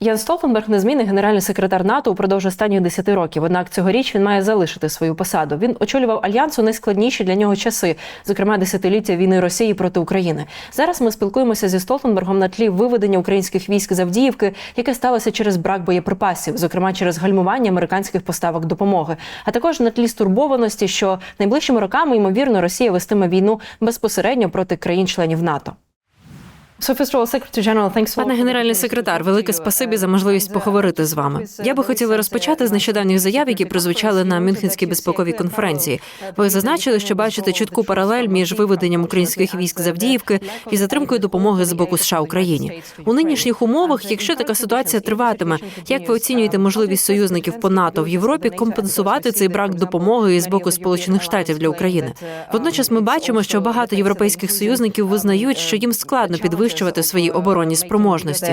Ян Столтенберг незмінний генеральний секретар НАТО упродовж останніх 10 років. Однак цьогоріч він має залишити свою посаду. Він очолював альянс у найскладніші для нього часи, зокрема десятиліття війни Росії проти України. Зараз ми спілкуємося зі Столтенбергом на тлі виведення українських військ з Авдіївки, яке сталося через брак боєприпасів, зокрема через гальмування американських поставок допомоги, а також на тлі стурбованості, що найближчими роками ймовірно Росія вестиме війну безпосередньо проти країн-членів НАТО. Пане генеральний секретар, велике спасибі за можливість поговорити з вами. Я би хотіла розпочати з нещодавніх заяв, які прозвучали на Мюнхенській безпековій конференції. Ви зазначили, що бачите чітку паралель між виведенням українських військ з Авдіївки і затримкою допомоги з боку США Україні. У нинішніх умовах, якщо така ситуація триватиме, як ви оцінюєте можливість союзників по НАТО в Європі компенсувати цей брак допомоги з боку Сполучених Штатів для України? Водночас ми бачимо, що багато європейських союзників визнають, що їм складно підвищувати свої оборонні спроможності.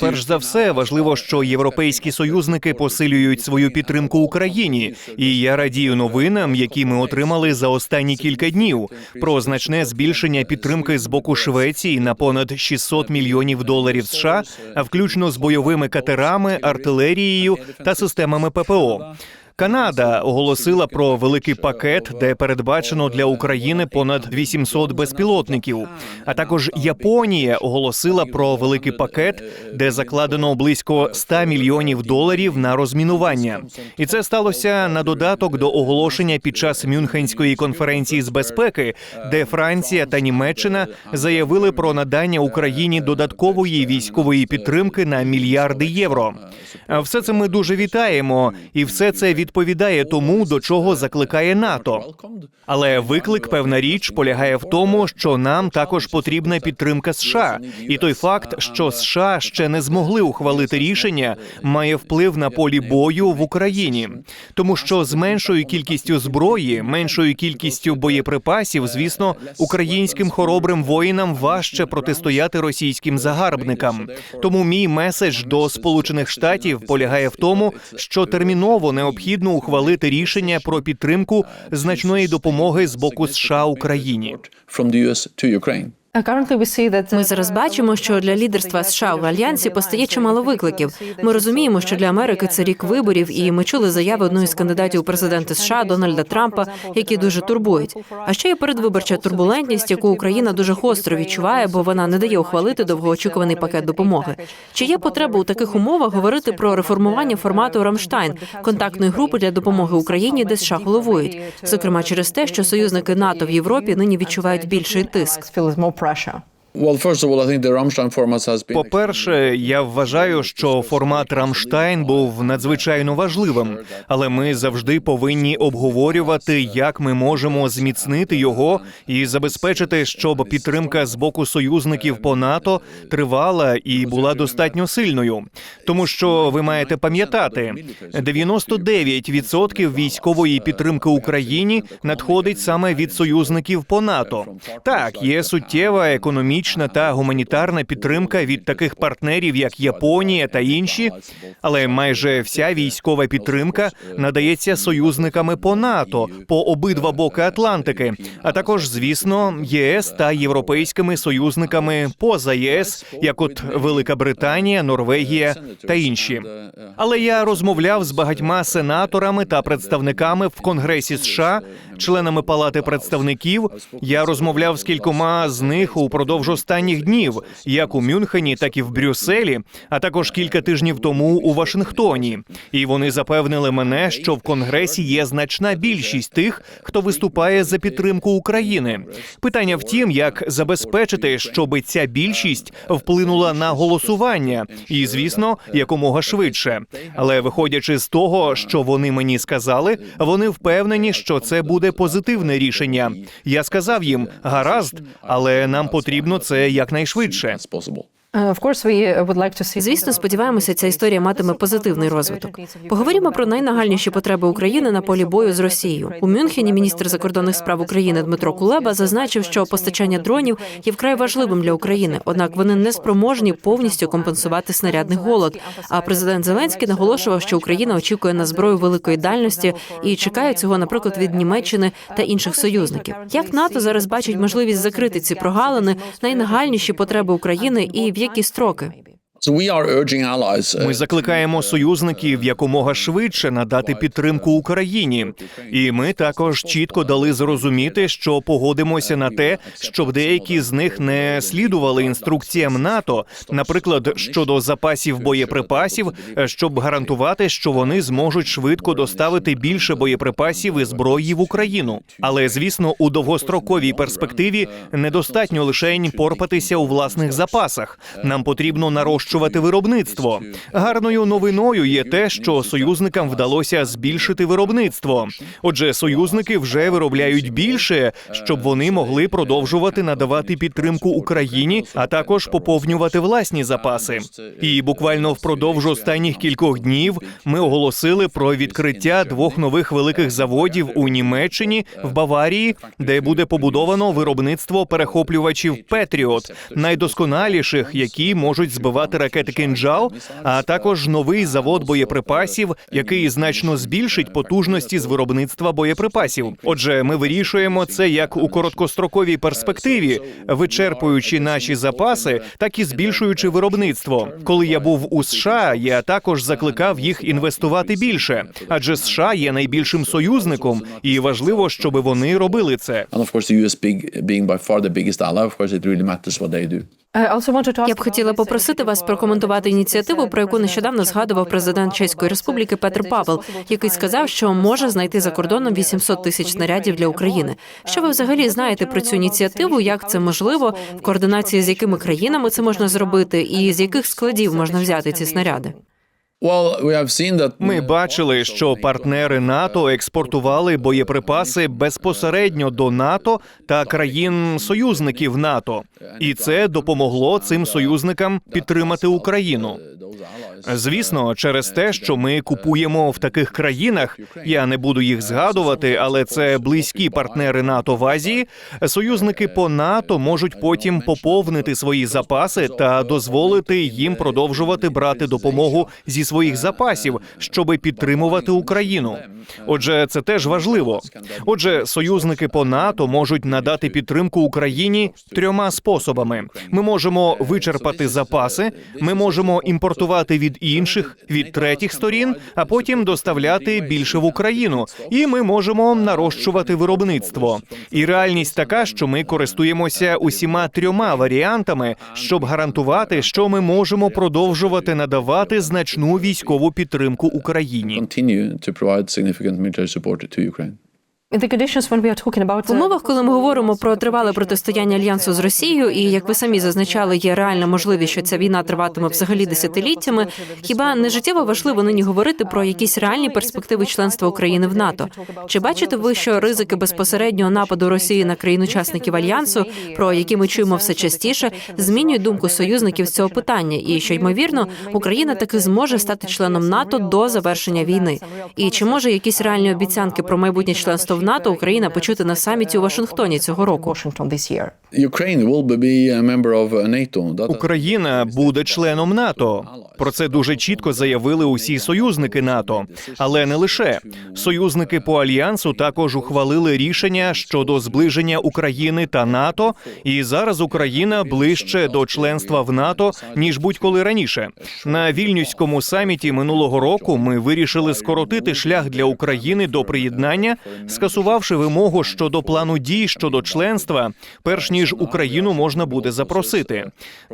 Перш за все, важливо, що європейські союзники посилюють свою підтримку Україні, і я радію новинам, які ми отримали за останні кілька днів, про значне збільшення підтримки з боку Швеції на понад 600 мільйонів доларів США, а включно з бойовими катерами, артилерією та системами ППО. Канада оголосила про великий пакет, де передбачено для України понад 800 безпілотників. А також Японія оголосила про великий пакет, де закладено близько 100 мільйонів доларів на розмінування. І це сталося на додаток до оголошення під час Мюнхенської конференції з безпеки, де Франція та Німеччина заявили про надання Україні додаткової військової підтримки на мільярди євро. Все це ми дуже вітаємо, і все це відповідає тому, до чого закликає НАТО. Але виклик, певна річ, полягає в тому, що нам також потрібна підтримка США, і той факт, що США ще не змогли ухвалити рішення, має вплив на полі бою в Україні, тому що з меншою кількістю зброї, меншою кількістю боєприпасів, звісно, українським хоробрим воїнам важче протистояти російським загарбникам. Тому мій меседж до Сполучених Штатів полягає в тому, що терміново необхідно ухвалити рішення про підтримку значної допомоги з боку США Україні. Ми зараз бачимо, що для лідерства США в альянсі постає чимало викликів. Ми розуміємо, що для Америки це рік виборів, і ми чули заяви одного з кандидатів у президенти США Дональда Трампа, які дуже турбують. А ще є передвиборча турбулентність, яку Україна дуже гостро відчуває, бо вона не дає ухвалити довгоочікуваний пакет допомоги. Чи є потреба у таких умовах говорити про реформування формату Рамштайн контактної групи для допомоги Україні, де США головують, зокрема через те, що союзники НАТО в Європі нині відчувають більший тиск. Russia. Been. По-перше, я вважаю, що формат Рамштайн був надзвичайно важливим, але ми завжди повинні обговорювати, як ми можемо зміцнити його і забезпечити, щоб підтримка з боку союзників по НАТО тривала і була достатньо сильною. Тому що ви маєте пам'ятати, 99% військової підтримки Україні надходить саме від союзників по НАТО. Так, є суттєва економічна та гуманітарна підтримка від таких партнерів, як Японія та інші, але майже вся військова підтримка надається союзниками по НАТО по обидва боки Атлантики, а також, звісно, ЄС та європейськими союзниками поза ЄС, як от Велика Британія, Норвегія та інші. Але я розмовляв з багатьма сенаторами та представниками в Конгресі США, членами Палати представників. Я розмовляв з кількома з них упродовж останніх днів, як у Мюнхені, так і в Брюсселі, а також кілька тижнів тому у Вашингтоні. І вони запевнили мене, що в Конгресі є значна більшість тих, хто виступає за підтримку України. Питання в тім, як забезпечити, щоб ця більшість вплинула на голосування, і звісно, якомога швидше. Але виходячи з того, що вони мені сказали, вони впевнені, що це буде позитивне рішення. Я сказав їм гаразд, але нам потрібно це якнайшвидше. Possible. Звісно, сподіваємося, ця історія матиме позитивний розвиток. Поговоримо про найнагальніші потреби України на полі бою з Росією. У Мюнхені міністр закордонних справ України Дмитро Кулеба зазначив, що постачання дронів є вкрай важливим для України однак вони не спроможні повністю компенсувати снарядний голод. А президент Зеленський наголошував, що Україна очікує на зброю великої дальності і чекає цього, наприклад, від Німеччини та інших союзників. Як НАТО зараз бачить можливість закрити ці прогалини, найнагальніші потреби України і в які строки? Uh, Ми закликаємо союзників якомога швидше надати підтримку Україні, і ми також чітко дали зрозуміти, що погодимося на те, щоб деякі з них не слідували інструкціям НАТО, наприклад, щодо запасів боєприпасів, е, щоб гарантувати, що вони зможуть швидко доставити більше боєприпасів і зброї в Україну. Але звісно, у довгостроковій перспективі недостатньо лише порпатися у власних запасах. Нам потрібно нарощувати виробництво. Гарною новиною є те, що союзникам вдалося збільшити виробництво. Отже, союзники вже виробляють більше, щоб вони могли продовжувати надавати підтримку Україні, а також поповнювати власні запаси. І буквально впродовж останніх кількох днів ми оголосили про відкриття двох нових великих заводів у Німеччині в Баварії, де буде побудовано виробництво перехоплювачів Петріот, найдосконаліших, які можуть збивати ракети «Кинджал», а також новий завод боєприпасів, який значно збільшить потужності з виробництва боєприпасів. Отже, ми вирішуємо це як у короткостроковій перспективі, вичерпуючи наші запаси, так і збільшуючи виробництво. Коли я був у США, я також закликав їх інвестувати більше, адже США є найбільшим союзником, і важливо, щоб вони робили це. And of course, the. Я б хотіла попросити вас прокоментувати ініціативу, про яку нещодавно згадував президент Чеської Республіки Петр Павел, який сказав, що може знайти за кордоном 800 тисяч снарядів для України. Що ви взагалі знаєте про цю ініціативу? Як це можливо? В координації з якими країнами це можна зробити, і з яких складів можна взяти ці снаряди? Ми бачили, що партнери НАТО експортували боєприпаси безпосередньо до НАТО та країн-союзників НАТО, і це допомогло цим союзникам підтримати Україну. Звісно, через те, що ми купуємо в таких країнах, я не буду їх згадувати, але це близькі партнери НАТО в Азії. Союзники по НАТО можуть потім поповнити свої запаси та дозволити їм продовжувати брати допомогу зі своїх запасів, щоби підтримувати Україну. Отже, це теж важливо. Отже, союзники по НАТО можуть надати підтримку Україні трьома способами: ми можемо вичерпати запаси, ми можемо імпортувати від інших від третіх сторін, а потім доставляти більше в Україну, і ми можемо нарощувати виробництво. І реальність така, що ми користуємося усіма трьома варіантами, щоб гарантувати, що ми можемо продовжувати надавати значну військову підтримку Україні. В умовах, коли ми говоримо про тривале протистояння альянсу з Росією, і як ви самі зазначали, є реальна можливість, що ця війна триватиме взагалі десятиліттями. Хіба не життєво важливо нині говорити про якісь реальні перспективи членства України в НАТО? Чи бачите ви, що ризики безпосереднього нападу Росії на країн-учасників альянсу, про які ми чуємо все частіше, змінюють думку союзників з цього питання, і що ймовірно Україна таки зможе стати членом НАТО до завершення війни? І чи може якісь реальні обіцянки про майбутнє членство в НАТО Україна почути на саміті у Вашингтоні цього року? Україна буде членом НАТО. Про це дуже чітко заявили усі союзники НАТО, але не лише союзники по альянсу також ухвалили рішення щодо зближення України та НАТО. І зараз Україна ближче до членства в НАТО ніж будь-коли раніше. На вільнюському саміті минулого року ми вирішили скоротити шлях для України до приєднання, скасувавши вимогу щодо плану дій щодо членства, перш ніж Україну можна буде запросити.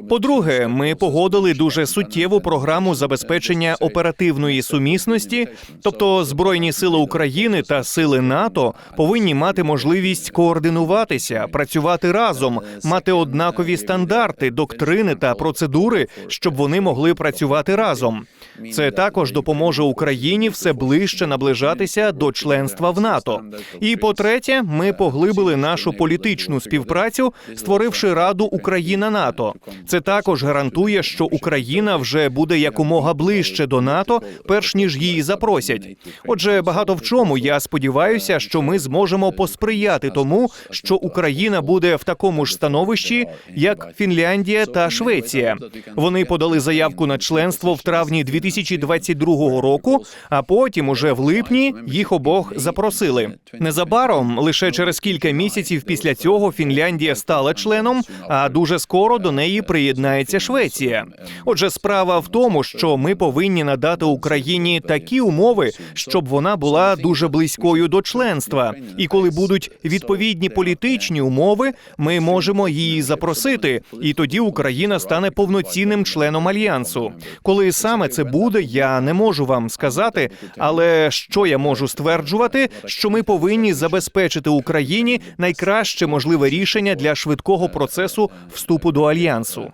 По-друге, ми погодили дуже суттєву програму забезпечення оперативної сумісності, тобто збройні сили України та сили НАТО повинні мати можливість координуватися, працювати разом, мати однакові стандарти, доктрини та процедури, щоб вони могли працювати разом. Це також допоможе Україні все ближче наближатися до членства в НАТО. І по-третє, ми поглибили нашу політичну співпрацю, створивши Раду Україна НАТО. Це також гарантує, що Україна вже буде якомога ближче до НАТО, перш ніж її запросять. Отже, багато в чому я сподіваюся, що ми зможемо посприяти тому, що Україна буде в такому ж становищі, як Фінляндія та Швеція. Вони подали заявку на членство в травні 2022 року, а потім, уже в липні, їх обох запросили. Незабаром, лише через кілька місяців після цього, Фінляндія стала членом, а дуже скоро до неї приєднається Швеція. Отже, справа в тому, що ми повинні надати Україні такі умови, щоб вона була дуже близькою до членства. І коли будуть відповідні політичні умови, ми можемо її запросити, і тоді Україна стане повноцінним членом альянсу. Коли саме це буде, я не можу вам сказати. Але що я можу стверджувати, що ми повинні забезпечити Україні найкраще можливе рішення для швидкого процесу вступу до альянсу.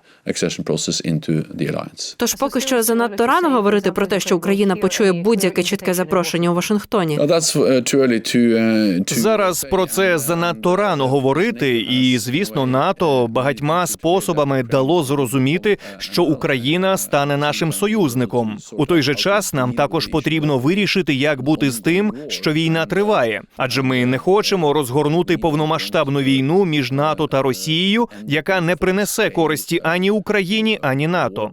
Тож поки що занадто рано говорити про те, що Україна почує будь-яке чітке запрошення у Вашингтоні. Uh, uh, Зараз про це занадто рано говорити, і звісно, НАТО багатьма способами дало зрозуміти, що Україна стане нашим союзником. У той же час нам також потрібно вирішити, як бути з тим, що війна триває, адже ми не хочемо розгорнути повномасштабну війну між НАТО та Росією, яка не принесе користі ані Україні, ані НАТО.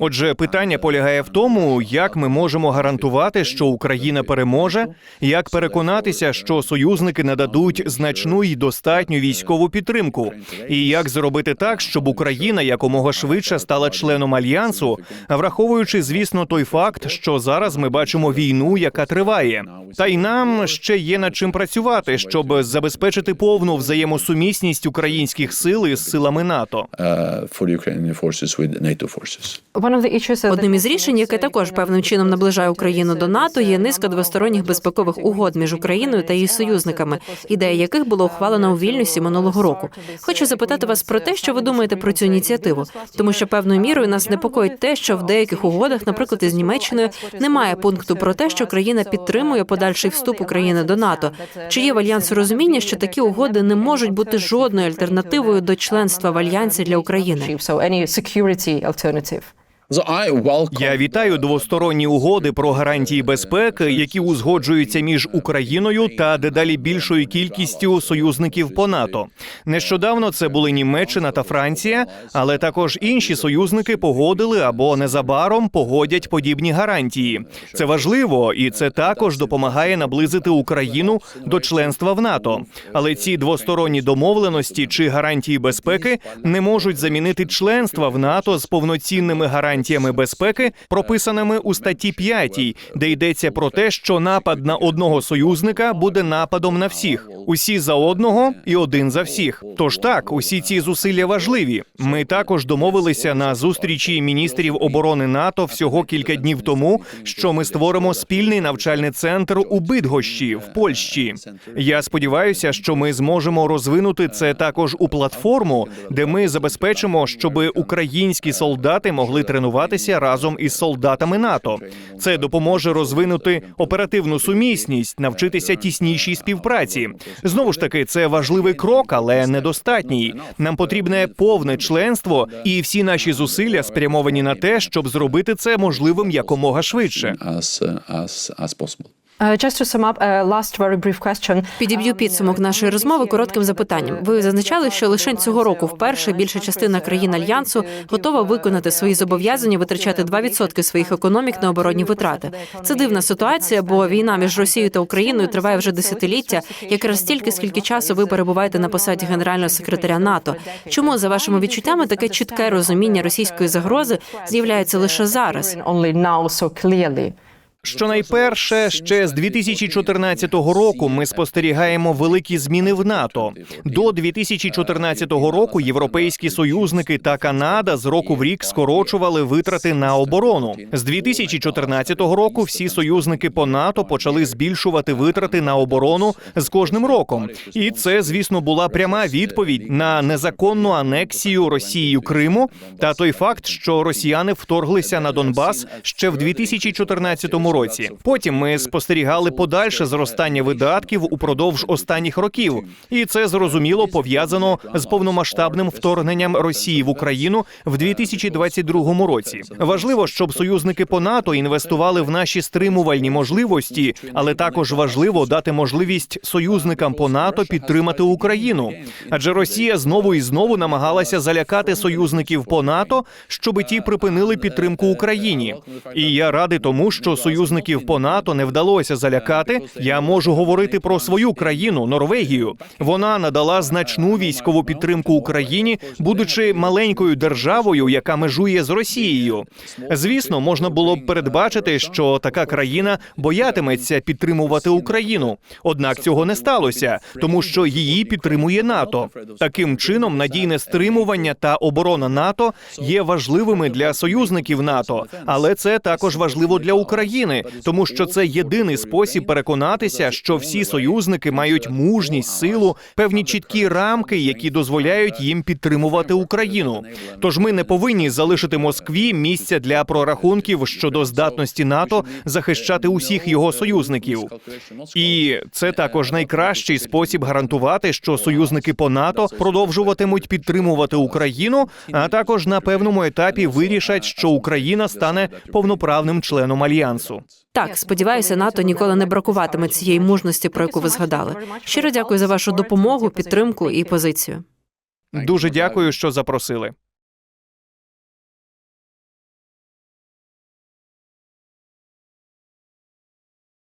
Отже, питання полягає в тому, як ми можемо гарантувати, що Україна переможе, як переконатися, що союзники нададуть значну і достатню військову підтримку, і як зробити так, щоб Україна якомога швидше стала членом альянсу, враховуючи, звісно, той факт, що зараз ми бачимо війну, яка триває. Та й нам ще є над чим працювати, щоб забезпечити повну взаємосумісність українських сил із силами НАТО. forces. Одним із рішень, яке також певним чином наближає Україну до НАТО, є низка двосторонніх безпекових угод між Україною та її союзниками, ідея яких було ухвалено у Вільнюсі минулого року. Хочу запитати вас про те, що ви думаєте про цю ініціативу, тому що певною мірою нас непокоїть те, що в деяких угодах, наприклад, із Німеччиною, немає пункту про те, що країна підтримує подальший вступ України до НАТО. Чи є в альянсу розуміння, що такі угоди не можуть бути жодною альтернативою до членства в альянсі для України? Я вітаю двосторонні угоди про гарантії безпеки, які узгоджуються між Україною та дедалі більшою кількістю союзників по НАТО. Нещодавно це були Німеччина та Франція, але також інші союзники погодили або незабаром погодять подібні гарантії. Це важливо, і це також допомагає наблизити Україну до членства в НАТО. Але ці двосторонні домовленості чи гарантії безпеки не можуть замінити членства в НАТО з повноцінними гарантіями безпеки, прописаними у статті 5, де йдеться про те, що напад на одного союзника буде нападом на всіх, усі за одного і один за всіх. Тож так, усі ці зусилля важливі. Ми також домовилися на зустрічі міністрів оборони НАТО всього кілька днів тому, що ми створимо спільний навчальний центр у Бидгощі в Польщі. Я сподіваюся, що ми зможемо розвинути це також у платформу, де ми забезпечимо, щоб українські солдати могли тренуватися разом із солдатами НАТО. Це допоможе розвинути оперативну сумісність, навчитися тіснішій співпраці. Знову ж таки, це важливий крок, але недостатній. Нам потрібне повне членство, і всі наші зусилля спрямовані на те, щоб зробити це можливим якомога швидше. Uh, just to sum up, a last very brief question. Підіб'ю підсумок нашої розмови коротким запитанням. Ви зазначали, що лише цього року вперше більша частина країн альянсу готова виконати свої зобов'язання витрачати 2% своїх економік на оборонні витрати. Це дивна ситуація, бо війна між Росією та Україною триває вже десятиліття, якраз стільки, скільки часу ви перебуваєте на посаді генерального секретаря НАТО. Чому за вашими відчуттями таке чітке розуміння російської загрози з'являється лише зараз? Clearly. Щонайперше, ще з 2014 року ми спостерігаємо великі зміни в НАТО. До 2014 року європейські союзники та Канада з року в рік скорочували витрати на оборону. З 2014 року всі союзники по НАТО почали збільшувати витрати на оборону з кожним роком. І це, звісно, була пряма відповідь на незаконну анексію Росією Криму та той факт, що росіяни вторглися на Донбас ще в 2014 році. Потім ми спостерігали подальше зростання видатків упродовж останніх років, і це зрозуміло пов'язано з повномасштабним вторгненням Росії в Україну в 2022 році. Важливо, щоб союзники по НАТО інвестували в наші стримувальні можливості, але також важливо дати можливість союзникам по НАТО підтримати Україну. Адже Росія знову і знову намагалася залякати союзників по НАТО, щоби ті припинили підтримку Україні. І я радий тому, що союзники союзників по НАТО не вдалося залякати, я можу говорити про свою країну Норвегію. Вона надала значну військову підтримку Україні, будучи маленькою державою, яка межує з Росією. Звісно, можна було б передбачити, що така країна боятиметься підтримувати Україну. Однак цього не сталося, тому що її підтримує НАТО. Таким чином, надійне стримування та оборона НАТО є важливими для союзників НАТО, але це також важливо для України, тому що це єдиний спосіб переконатися, що всі союзники мають мужність, силу, певні чіткі рамки, які дозволяють їм підтримувати Україну. Тож ми не повинні залишити Москві місця для прорахунків щодо здатності НАТО захищати усіх його союзників. І це також найкращий спосіб гарантувати, що союзники по НАТО продовжуватимуть підтримувати Україну, а також на певному етапі вирішать, що Україна стане повноправним членом альянсу. Так, сподіваюся, НАТО ніколи не бракуватиме цієї мужності, про яку ви згадали. Щиро дякую за вашу допомогу, підтримку і позицію. Дуже дякую, що запросили.